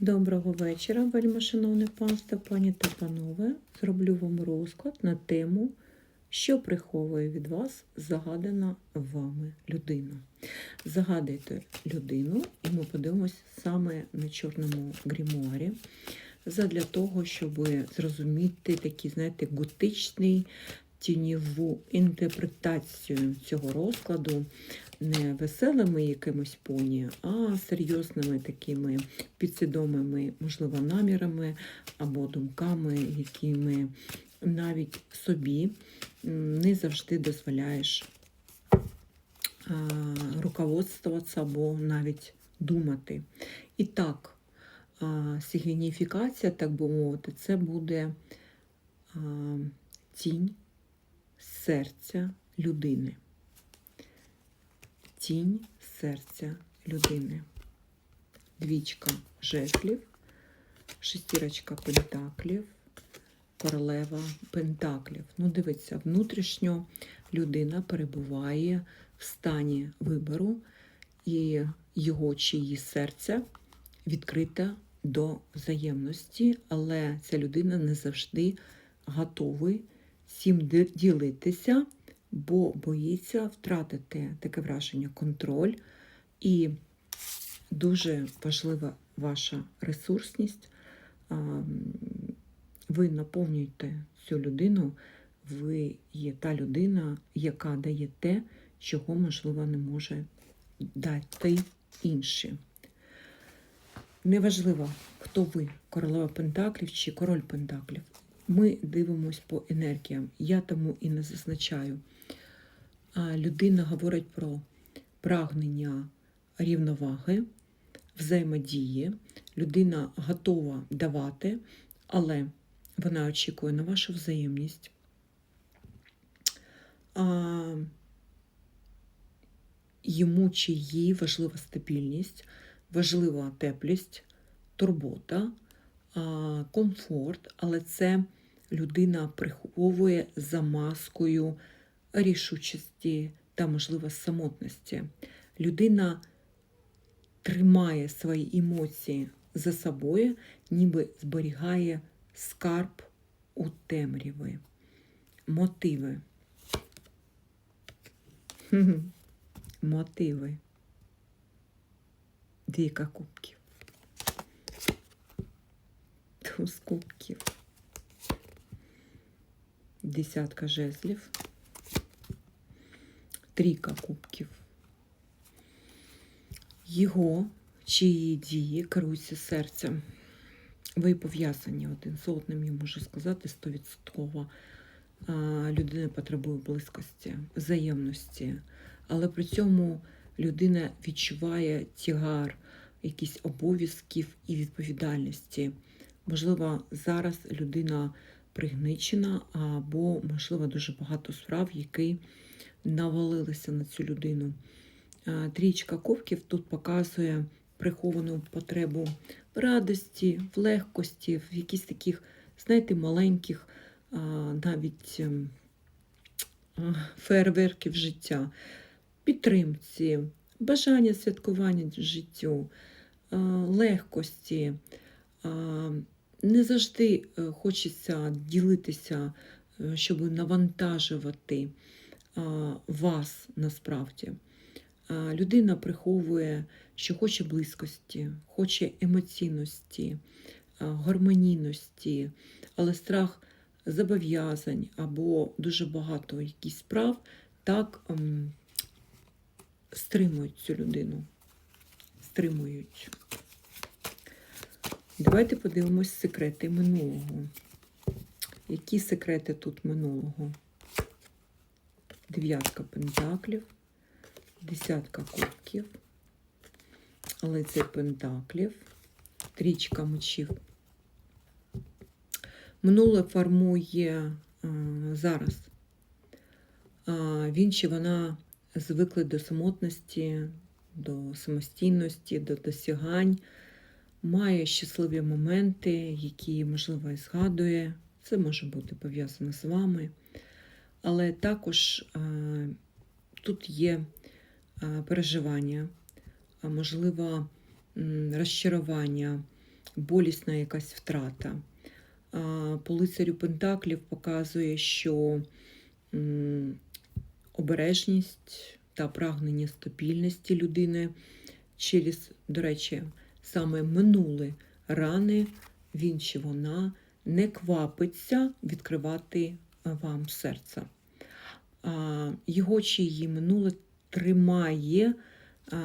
Доброго вечора, вельми шановне панство, пані та панове. Зроблю вам розклад на тему, що приховує від вас загадана вами людина. Загадайте людину, і ми подивимось саме на чорному грімуарі, задля того, щоб зрозуміти такий, знаєте, готичний тіньову інтерпретацію цього розкладу не веселими якимось поні, а серйозними такими підсвідомими, можливо, намірами або думками, якими навіть собі не завжди дозволяєш руководствуватися або навіть думати. І так, сигніфікація, так би мовити, це буде тінь серця людини. Тінь серця людини. Двічка жезлів, шестірочка пентаклів, королева пентаклів. Ну, дивіться, внутрішньо людина перебуває в стані вибору, і його чи її серце відкрите до взаємності, але ця людина не завжди готовий всім ділитися, бо боїться втратити таке враження контроль. І дуже важлива ваша ресурсність. Ви наповнюєте цю людину, ви є та людина, яка дає те, чого, можливо, не може дати інші. Неважливо, хто ви, королева Пентаклів чи король Пентаклів. Ми дивимось по енергіям. Я тому і не зазначаю. Людина говорить про прагнення рівноваги, взаємодії. Людина готова давати, але вона очікує на вашу взаємність. А, йому чи їй важлива стабільність, важлива теплість, турбота, комфорт, але це людина приховує за маскою рішучості та, можливо, самотності. Людина тримає свої емоції за собою, ніби зберігає скарб у темряви. Мотиви. Мотиви. Двійка кубків. Туз кубків. Десятка жезлів. Трійка кубків. Його чи її дії керуються серцем. Ви пов'язані один з одним, я можу сказати, стовідсотково. Людина потребує близькості, взаємності, але при цьому людина відчуває тягар, якісь обов'язків і відповідальності. Можливо, зараз людина пригничена, або, можливо, дуже багато справ, які навалилися на цю людину. Трічка ковків тут показує приховану потребу в радості, в легкості, в якісь таких, знаєте, маленьких навіть ем, фейерверків життя, підтримці, бажання святкування життю, легкості. Не завжди е, хочеться ділитися, е, щоб навантажувати вас насправді. Людина приховує, що хоче близькості, хоче емоційності, гармонійності, але страх зобов'язань або дуже багато якісь справ так ем, стримують цю людину. Стримують. Давайте подивимось секрети минулого. Які секрети тут минулого? Дев'ятка пентаклів, десятка кубків, лицар пентаклів, трічка мечів. Минуле формує а, зараз. А, він чи вона звикли до самотності, до самостійності, до досягань, має щасливі моменти, які, можливо, і згадує. Це може бути пов'язано з вами. Але також а, тут є а, переживання, а, можливо, розчарування, болісна якась втрата. А, По Пентаклів показує, що м, обережність та прагнення стабільності людини через, до речі, саме минуле рани, він чи вона не квапиться відкривати вам серце. Його чи її минуле тримає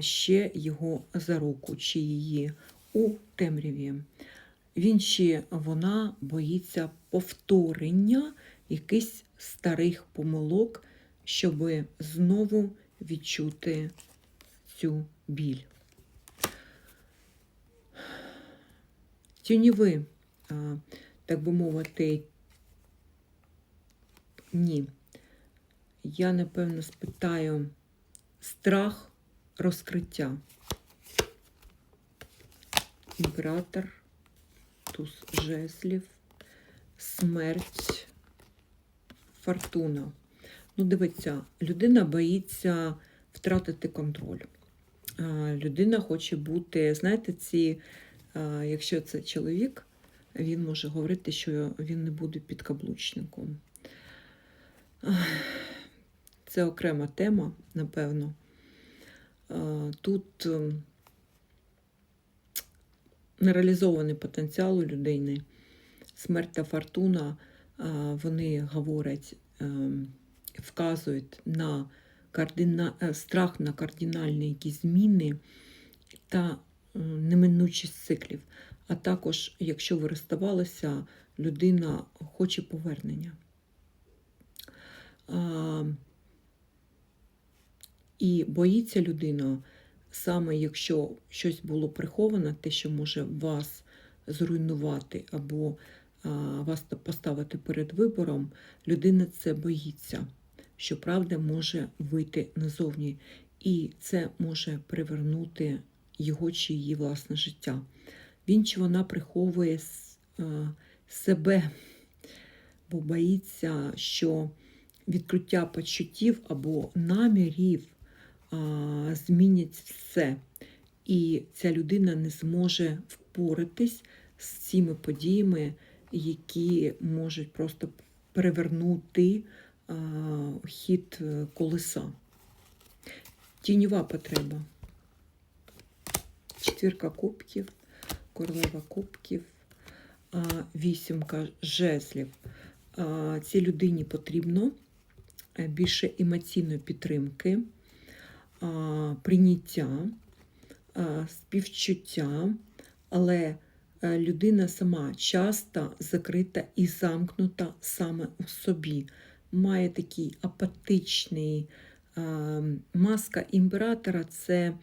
ще його за руку чи її у темряві. Він чи вона боїться повторення якихось старих помилок, щоб знову відчути цю біль. Тіньові, так би мовити, ні. Я, напевно, спитаю страх розкриття. Імператор, туз жезлів, смерть, фортуна. Ну, дивіться, людина боїться втратити контроль. Людина хоче бути, знаєте, ці, якщо це чоловік, він може говорити, що він не буде підкаблучником. Ах, Це окрема тема, напевно. Тут ем, нереалізований потенціал у людини, смерть та фортуна, вони говорять, ем, вказують на е, страх на кардинальні якісь зміни та неминучість циклів. А також, якщо ви розставалися, людина хоче повернення. А, і боїться людина, саме якщо щось було приховано, те, що може вас зруйнувати або а, вас поставити перед вибором, людина це боїться, що правда може вийти назовні, і це може привернути його чи її власне життя. Він чи вона приховує себе, бо боїться, що відкриття почуттів або намірів змінять все. І ця людина не зможе впоратись з цими подіями, які можуть просто перевернути хід е, колеса. Тіньова потреба. Четвірка кубків, королева кубків, вісімка жезлів. Цій людині потрібно е, більше емоційної підтримки, прийняття, співчуття, але е, людина сама часто закрита і замкнута саме у собі. Має такий апатичний маска імператора це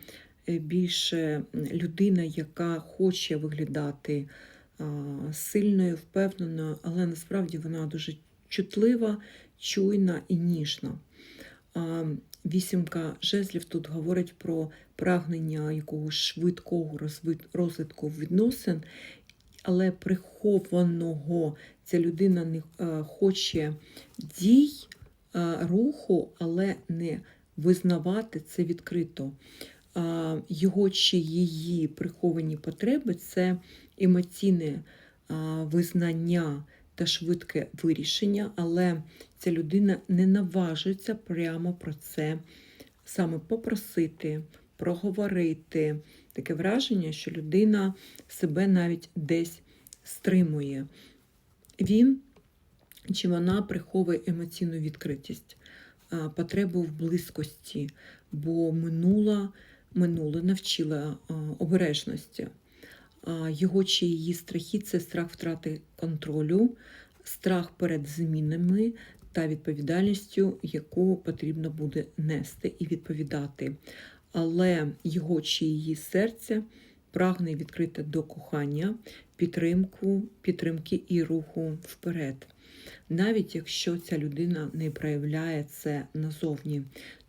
більше людина, яка хоче виглядати сильною, впевненою, але насправді вона дуже чутлива, чуйна і ніжна. Вісімка жезлів тут говорить про прагнення якогось швидкого розвитку відносин, але прихованого ця людина не хоче дій, руху, але не визнавати це відкрито. Його чи її приховані потреби це емоційне визнання та швидке вирішення, але ця людина не наважується прямо про це саме попросити, проговорити. Таке враження, що людина себе навіть десь стримує. Він чи вона приховує емоційну відкритість, потребу в близькості, бо минула, минуле навчила обережності. Його чи її страхи це страх втрати контролю, страх перед змінами та відповідальністю, яку потрібно буде нести і відповідати. Але його чи її серце прагне відкрити до кохання, підтримку, підтримки і руху вперед. Навіть якщо ця людина не проявляє це назовні.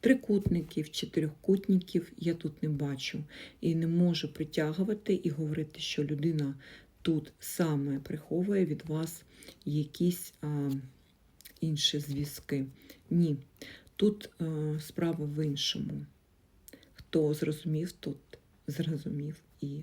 Трикутників, чотирьохкутників я тут не бачу і не можу притягувати і говорити, що людина тут саме приховує від вас якісь а, інші зв'язки. Ні. Тут а, справа в іншому. Хто зрозумів, тут зрозумів і